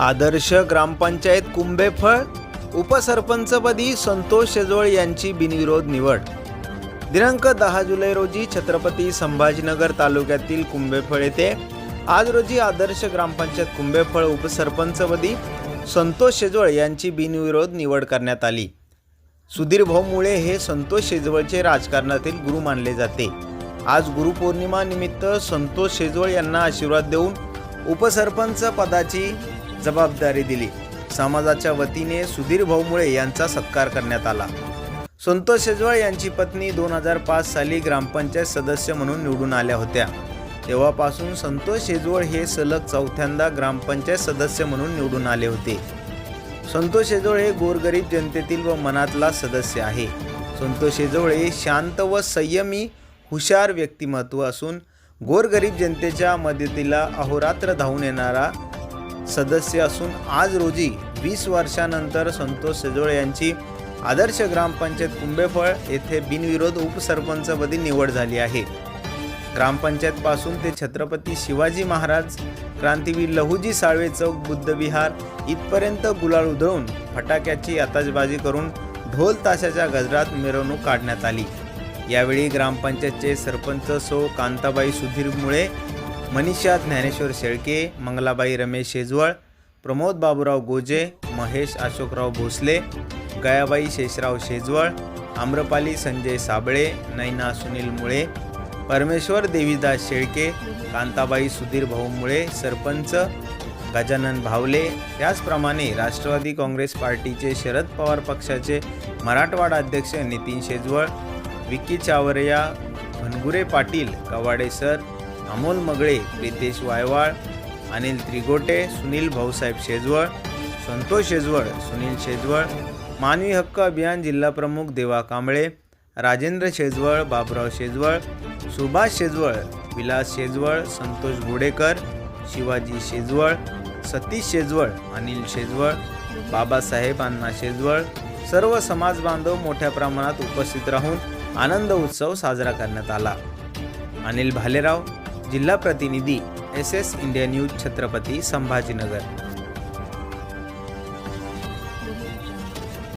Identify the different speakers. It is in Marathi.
Speaker 1: आदर्श ग्रामपंचायत कुंभेफळ उपसरपंचपदी संतोष शेजवळ यांची बिनविरोध निवड. दिनांक दहा जुलै रोजी छत्रपती संभाजीनगर तालुक्यातील कुंभेफळ येथे आज रोजी आदर्श ग्रामपंचायत कुंभेफळ उपसरपंचपदी संतोष शेजवळ यांची बिनविरोध निवड करण्यात आली. सुधीर भाऊ मुळे हे संतोष शेजवळचे राजकारणातील गुरु मानले जाते. आज गुरुपौर्णिमानिमित्त संतोष शेजवळ यांना आशीर्वाद देऊन उपसरपंच पदाची जबाबदारी दिली. समाजाच्या वतीने सुधीर भाऊमुळे यांचा सत्कार करण्यात आला. संतोष शेजवळ यांची पत्नी दोन हजार पाच साली ग्रामपंचायत सदस्य म्हणून निवडून आल्या होत्या. तेव्हापासून संतोष शेजवळ हे सलग चौथ्यांदा ग्रामपंचायत सदस्य म्हणून निवडून आले होते. संतोष शेजवळ हे गोरगरीब जनतेतील व मनातला सदस्य आहे. संतोष शेजवळ हे शांत व संयमी हुशार व्यक्तिमत्व असून गोरगरीब जनतेच्या मदतीला अहोरात्र धावून येणारा सदस्य असून आज रोजी वीस वर्षानंतर संतोष शेजवळ यांची आदर्श ग्रामपंचायत कुंभेफळ येथे बिनविरोध उपसरपंचपदी निवड झाली आहे. ग्रामपंचायतपासून ते छत्रपती शिवाजी महाराज क्रांतीवीर लहुजी साळवे चौक बुद्धविहार इथपर्यंत गुलाल उधळून फटाक्याची आताजबाजी करून ढोल ताशाच्या गजरात मिरवणूक काढण्यात आली. यावेळी ग्रामपंचायतचे सरपंच सो कांताबाई सुधीर मुळे मनीषा ज्ञानेश्वर शेळके मंगलाबाई रमेश शेजवळ प्रमोद बाबूराव गोजे महेश अशोकराव भोसले गयाबाई शेषराव शेजवळ आम्रपाली संजय साबळे नैना सुनील मुळे परमेश्वर देवीदास शेळके कांताबाई सुधीर भाऊ मुळे सरपंच गजानन भावले. त्याचप्रमाणे राष्ट्रवादी काँग्रेस पार्टीचे शरद पवार पक्षाचे मराठवाडा अध्यक्ष नितीन शेजवळ विक्की चावरिया भनगुरे पाटील कवाडे सर अमोल मगळे प्रितेश वायवाळ अनिल त्रिगोटे सुनील भाऊसाहेब शेजवळ संतोष शेजवळ सुनील शेजवळ मानवी हक्क अभियान जिल्हा प्रमुख देवा कांबळे राजेंद्र शेजवळ बाबराव शेजवळ सुभाष शेजवळ विलास शेजवळ संतोष गुडेकर शिवाजी शेजवळ सतीश शेजवळ अनिल शेजवळ बाबासाहेब अण्णा शेजवळ सर्व समाज बांधव मोठ्या प्रमाणात उपस्थित राहून आनंद उत्सव साजरा करण्यात आला. अनिल भालेराव जिल्हा प्रतिनिधी S S India news Chhatrapati Sambhajinagar.